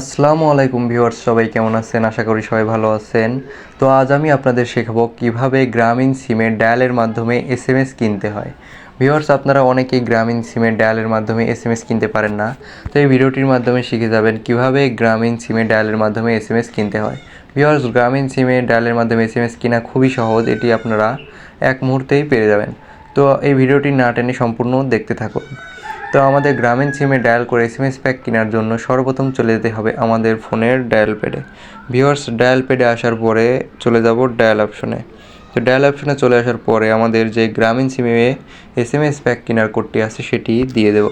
আসসালামু আলাইকুম ভিউয়ার্স, সবাই কেমন আছেন? আশা করি সবাই ভালো আছেন। তো আজ আমি আপনাদের শেখাবো কীভাবে গ্রামীণ সিমের ডায়ালের মাধ্যমে এসএমএস কিনতে হয়। ভিউয়ার্স, আপনারা অনেকেই গ্রামীণ সিমের ডায়ালের মাধ্যমে এসএমএস কিনতে পারেন না। তো এই ভিডিওটির মাধ্যমে শিখে যাবেন কীভাবে গ্রামীণ সিমের ডায়ালের মাধ্যমে এসএমএস কিনতে হয়। ভিউয়ার্স, গ্রামীণ সিমের ডায়ালের মাধ্যমে এসএমএস কিনা খুবই সহজ, এটি আপনারা এক মুহূর্তেই পেরে যাবেন। তো এই ভিডিওটি না টেনে সম্পূর্ণ দেখতে থাকুন। তো আমাদের গ্রামীণ সিমে ডায়াল করে এসএমএস প্যাক কেনার জন্য সর্বপ্রথম চলে যেতে হবে আমাদের ফোনের ডায়াল প্যাডে ভিওয়ার্স ডায়াল প্যাডে আসার পরে চলে যাব ডায়াল অপশনে তো ডায়াল অপশনে চলে আসার পরে আমাদের যে গ্রামীণ সিমে এস প্যাক কেনার কোডটি আছে সেটি দিয়ে দেব।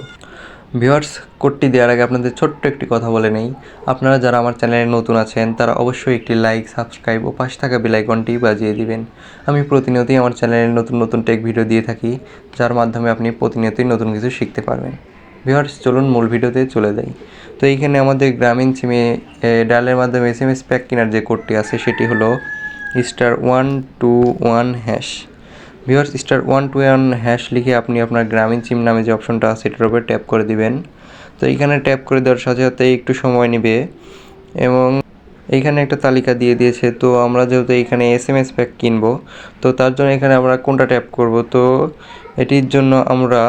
ভিওয়ার্স কোডটি দেওয়ার আগে আপনাদের ছোট্ট একটি কথা বলে নেই। আপনারা যারা আমার চ্যানেলে নতুন আছেন, তারা অবশ্যই একটি লাইক, সাবস্ক্রাইব ও পাশে থাকা বেলাইকনটি বাজিয়ে দিবেন। আমি প্রতিনিয়তই আমার চ্যানেলে নতুন নতুন টেক ভিডিও দিয়ে থাকি, যার মাধ্যমে আপনি প্রতিনিয়তই নতুন কিছু শিখতে পারবেন। ভিওয়ার্স চলুন মূল ভিডিওতে চলে যাই। তো এইখানে আমাদের গ্রামীণ সিমে ডায়ালের মাধ্যমে এস এম এস প্যাক কেনার যে কোডটি আছে, সেটি হলো star one two one hash viewers star one two one hash লিখে আপনি আপনার গ্রামীণ সিম নামে যে অপশনটা আছে, এটার উপরে ট্যাপ করে দিবেন। তো এইখানে ট্যাপ করে দেওয়ার সাথে সাথে একটু সময় নেবে। এবং এইখানে একটা তালিকা দিয়ে দিয়েছে, তো আমরা যেহেতু এইখানে এস এম এস প্যাক কিনবো, তো তার জন্য এখানে আমরা কোনটা ট্যাপ করব? তো এটির জন্য আমরা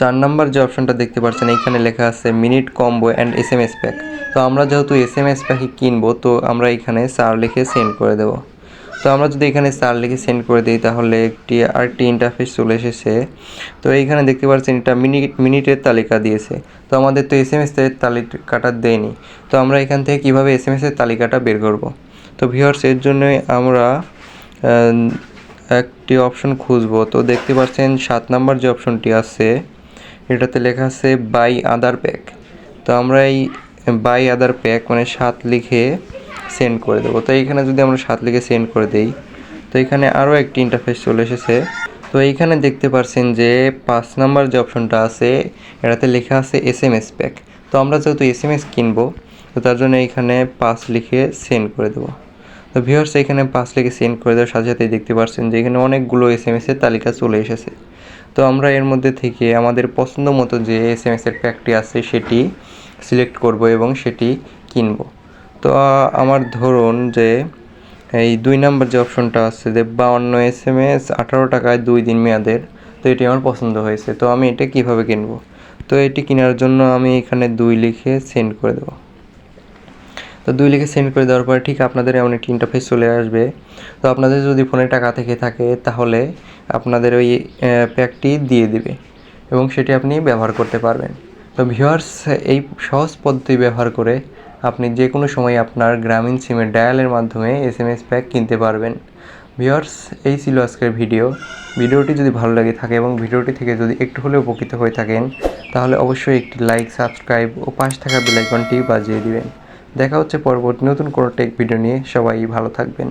চার নাম্বার যে অপশনটা দেখতে পাচ্ছেন এইখানে লেখা আছে minute combo and S M S pack তো আমরা যেহেতু এস এম এস প্যাকই কিনবো, তো আমরা এখানে চার লিখে সেন্ড করে দেবো। তো আমরা যদি এখানে চার লিখে সেন্ড করে দিই, তাহলে একটি আরেকটি ইন্টারফেস চলে এসেছে। তো এইখানে দেখতে পাচ্ছেন এটা মিনিট মিনিটের তালিকা দিয়েছে। তো আমাদের তো এস এম এস এর তালিকাটা দেয়নি। তো আমরা এখান থেকে কীভাবে এস এম এসের তালিকাটা বের করব? তো ভিউয়ার্স এর জন্যই আমরা একটি অপশন খুঁজবো। তো দেখতে পাচ্ছেন সাত নাম্বার যে অপশনটি আছে, এটাতে লেখা আছে বাই আদার প্যাক তো আমরা এই বাই আদার প্যাক মানে সাত লিখে সেন্ড করে দেবো। তো এইখানে যদি আমরা সাত লিখে সেন্ড করে দেই, তো এখানে আরও একটি ইন্টারফেস চলে এসেছে। তো এইখানে দেখতে পাচ্ছেন যে পাঁচ নাম্বার যে অপশনটা আছে, এটাতে লেখা আছে এস এম এস প্যাক তো আমরা যেহেতু এস এম এস কিনবো, তো তার জন্য এইখানে পাঁচ লিখে সেন্ড করে দেবো। তো ভিউয়ার্স এখানে পাঁচ লিখে সেন্ড করে দেওয়ার সাথে সাথেই দেখতে পাচ্ছেন যে এখানে অনেকগুলো এস এম এসের তালিকা চলে এসেছে। তো আমরা এর মধ্যে থেকে আমাদের পছন্দ মতো যে এস এম এসের প্যাকটি আছে, সেটি সিলেক্ট করব এবং সেটি কিনব। তো আমার ধরুন যে এই দুই নাম্বার যে অপশনটা আছে যে বাউন্ন এস এম এস আঠারো টাকায় দুই দিন মেয়াদের, তো এটি আমার পছন্দ হয়েছে। তো আমি এটা কীভাবে কিনবো? তো এটি কেনার জন্য আমি এখানে দুই লিখে সেন্ড করে দেবো। তো দুই লিখে সেন্ড করে দেওয়ার পরে ঠিক আপনাদের এমন একটি ইন্টারফেস চলে আসবে। তো আপনাদের যদি ফোনে টাকা থেকে থাকে, তাহলে আপনাদের ওই প্যাকটি দিয়ে দিবে এবং সেটি আপনি ব্যবহার করতে পারবেন। তো ভিউয়ার্স এই সহজ পদ্ধতি ব্যবহার করে আপনি যে কোনো সময় আপনার গ্রামীণ সিমের ডায়ালের মাধ্যমে এস এম এস প্যাক কিনতে পারবেন। ভিওর্স এই ছিল আজকের ভিডিও ভিডিওটি যদি ভালো লাগে থাকে এবং ভিডিওটি থেকে যদি একটু হলেও উপকৃত হয়ে থাকেন, তাহলে অবশ্যই একটি লাইক সাবস্ক্রাইব ও পাশে থাকা বেলাইকনটি বাজিয়ে দিবেন। দেখা হচ্ছে পরবর্তী নতুন কোনো টেক ভিডিও নিয়ে। সবাই ভালো থাকবেন।